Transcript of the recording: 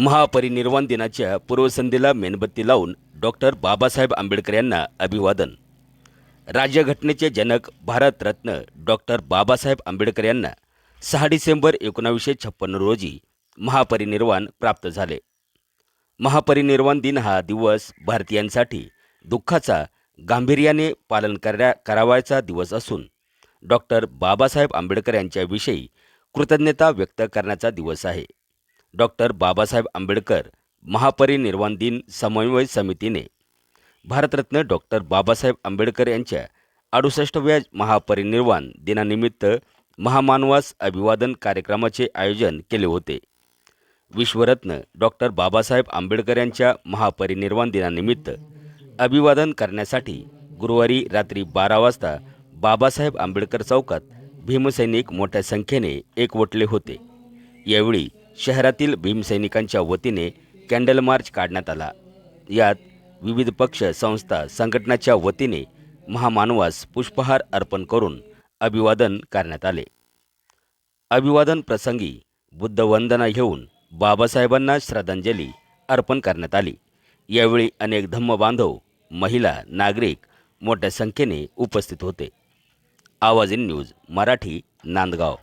महापरिनिर्वाण दिनाच्या पूर्वसंध्येला मेणबत्ती लावून डॉक्टर बाबासाहेब आंबेडकर यांना अभिवादन. राज्यघटनेचे जनक भारतरत्न डॉक्टर बाबासाहेब आंबेडकर यांना सहा डिसेंबर एकोणावीसशे छप्पन्न रोजी महापरिनिर्वाण प्राप्त झाले. महापरिनिर्वाण दिन हा दिवस भारतीयांसाठी दुःखाचा गांभीर्याने पालन करण्या करावायचा दिवस असून डॉक्टर बाबासाहेब आंबेडकर यांच्याविषयी कृतज्ञता व्यक्त करण्याचा दिवस आहे. डॉक्टर बाबासाहेब आंबेडकर महापरिनिर्वाण दिन समन्वय समितीने. भारतरत्न डॉक्टर बाबासाहेब आंबेडकर यांच्या अडुसष्टव्या महापरिनिर्वाण दिनानिमित्त महामानवास अभिवादन कार्यक्रमाचे आयोजन केले होते. विश्वरत्न डॉक्टर बाबासाहेब आंबेडकर यांच्या महापरिनिर्वाण दिनानिमित्त अभिवादन करण्यासाठी गुरुवारी रात्री बारा वाजता बाबासाहेब आंबेडकर चौकात भीमसैनिक मोठ्या संख्येने एकवटले होते. यावेळी शहरातील भीमसैनिकांच्या वतीने कॅन्डल मार्च काढण्यात आला. यात विविध पक्ष संस्था संघटनाच्या वतीने महामानवास पुष्पहार अर्पण करून अभिवादन करण्यात आले. अभिवादन प्रसंगी बुद्धवंदना घेऊन बाबासाहेबांना श्रद्धांजली अर्पण करण्यात आली. यावेळी अनेक धम्मबांधव महिला नागरिक मोठ्या संख्येने उपस्थित होते. आवाज इन न्यूज मराठी नांदगाव.